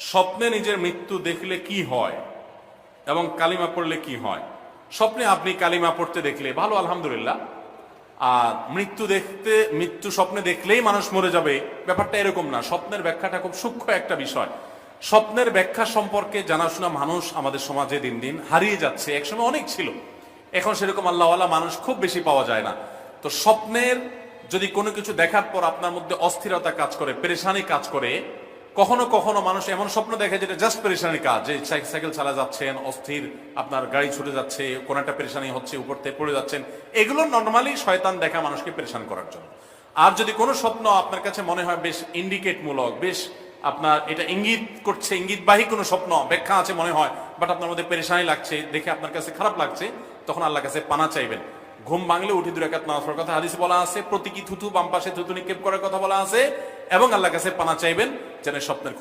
স্বপ্নে নিজের মৃত্যু দেখলে কি হয় এবং কালিমা পড়লে কি হয়? স্বপ্নে আপনি কালিমা পড়তে দেখলে, ভালো, আলহামদুলিল্লাহ। আর মৃত্যু দেখতে, মৃত্যু স্বপ্নে দেখলেই মানুষ মরে যাবে, ব্যাপারটা এরকম না। স্বপ্নের ব্যাখ্যাটা খুব সূক্ষ্ম একটা বিষয়। স্বপ্নের ব্যাখ্যা সম্পর্কে জানাশোনা মানুষ আমাদের সমাজে দিন দিন হারিয়ে যাচ্ছে। একসময় অনেক ছিল। এখন সেরকম আল্লাহওয়ালা মানুষ খুব বেশি পাওয়া যায় না। তো স্বপ্নের যদি কোনো কিছু দেখার পর আপনার মধ্যে অস্থিরতা কাজ করে, পেরেশানি কাজ করে কখনো কখনো মানুষ এমন স্বপ্ন দেখে যেটা জাস্ট পেরেশানির কাজ, যে সাই- সাইকেল চালা যাচ্ছেন, অস্থির, আপনার গাড়ি ছুটে যাচ্ছে, কোন একটা পেরেশানি হচ্ছে, উপর থেকে পড়ে যাচ্ছেন, এগুলো নর্মালি শয়তান দেখা মানুষকে পেরেশান করার জন্য। আর যদি কোনো স্বপ্ন আপনার কাছে মনে হয় বেশ ইন্ডিকেট মূলক বেশ আপনার এটা ইঙ্গিত করছে, ইঙ্গিতবাহী কোনো স্বপ্ন ব্যাখ্যা আছে মনে হয় বাট আপনার মধ্যে পেরেশানি লাগছে, দেখে আপনার কাছে খারাপ লাগছে, তখন আল্লাহ কাছে পানা চাইবেন। ঘুম ভাঙলে উঠে দূরে একাত নামাজ পড়ার কথা হাদিস বলা আছে, প্রতীকী থুতু বাম পাশে থুতু নিক্ষেপ করার কথা বলা আছে, এবং আল্লাহ কাছে পানা চাইবেন যেন স্বপ্নের